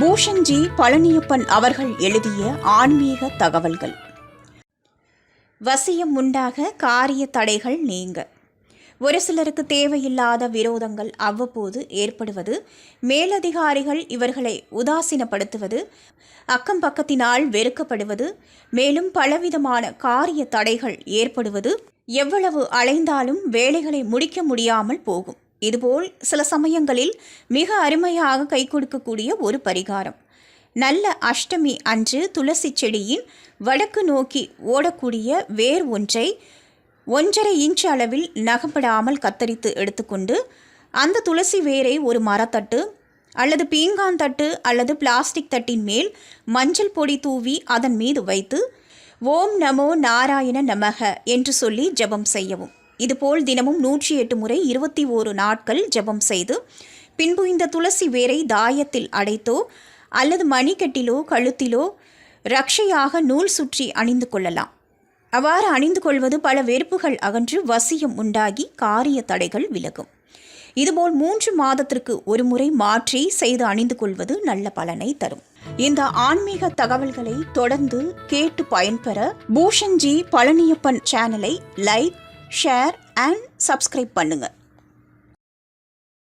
பூஷன்ஜி பழனியப்பன் அவர்கள் எழுதிய ஆன்மீக தகவல்கள். வசியம் உண்டாக காரிய தடைகள் நீங்க. ஒரு சிலருக்கு தேவையில்லாத விரோதங்கள் அவ்வப்போது ஏற்படுவது மேலதிகாரிகள் இவர்களை உதாசீனப்படுத்துவது அக்கம் பக்கத்தினால் வெறுக்கப்படுவது மேலும் பலவிதமான காரிய தடைகள் ஏற்படுவது எவ்வளவு அலைந்தாலும் வேலைகளை முடிக்க முடியாமல் போகும். இதுபோல் சில சமயங்களில் மிக அருமையாக கை கொடுக்கக்கூடிய ஒரு பரிகாரம். நல்ல அஷ்டமி அன்று துளசி செடியின் வடக்கு நோக்கி ஓடக்கூடிய வேர் ஒன்றை ஒன்றரை இன்ச் அளவில் நகப்படாமல் கத்தரித்து எடுத்துக்கொண்டு அந்த துளசி வேரை ஒரு மரத்தட்டு அல்லது பீங்கான் தட்டு அல்லது பிளாஸ்டிக் தட்டின் மேல் மஞ்சள் பொடி தூவி அதன் மீது வைத்து ஓம் நமோ நாராயண நமக என்று சொல்லி ஜெபம் செய்யவும். இதுபோல் தினமும் நூற்றி எட்டு முறை இருபத்தி ஓரு நாட்கள் ஜெபம் செய்து பின்பு இந்த துளசி வேரை தாயத்தில் அடைத்தோ அல்லது மணிக்கட்டிலோ கழுத்திலோ ரக்ஷையாக நூல் சுற்றி அணிந்து கொள்ளலாம். அவ்வாறு அணிந்து கொள்வது பல வெறுப்புகள் அகன்று வசியம் உண்டாகி காரிய தடைகள் விலகும். இதுபோல் மூன்று மாதத்திற்கு ஒரு முறை மாற்றி செய்து அணிந்து கொள்வது நல்ல பலனை தரும். இந்த ஆன்மீக தகவல்களை தொடர்ந்து கேட்டு பயன்பெற பூஷன்ஜி பழனியப்பன் சேனலை லைக் ஷேர் அண்ட் சப்ஸ்கிரைப் பண்ணுங்கள்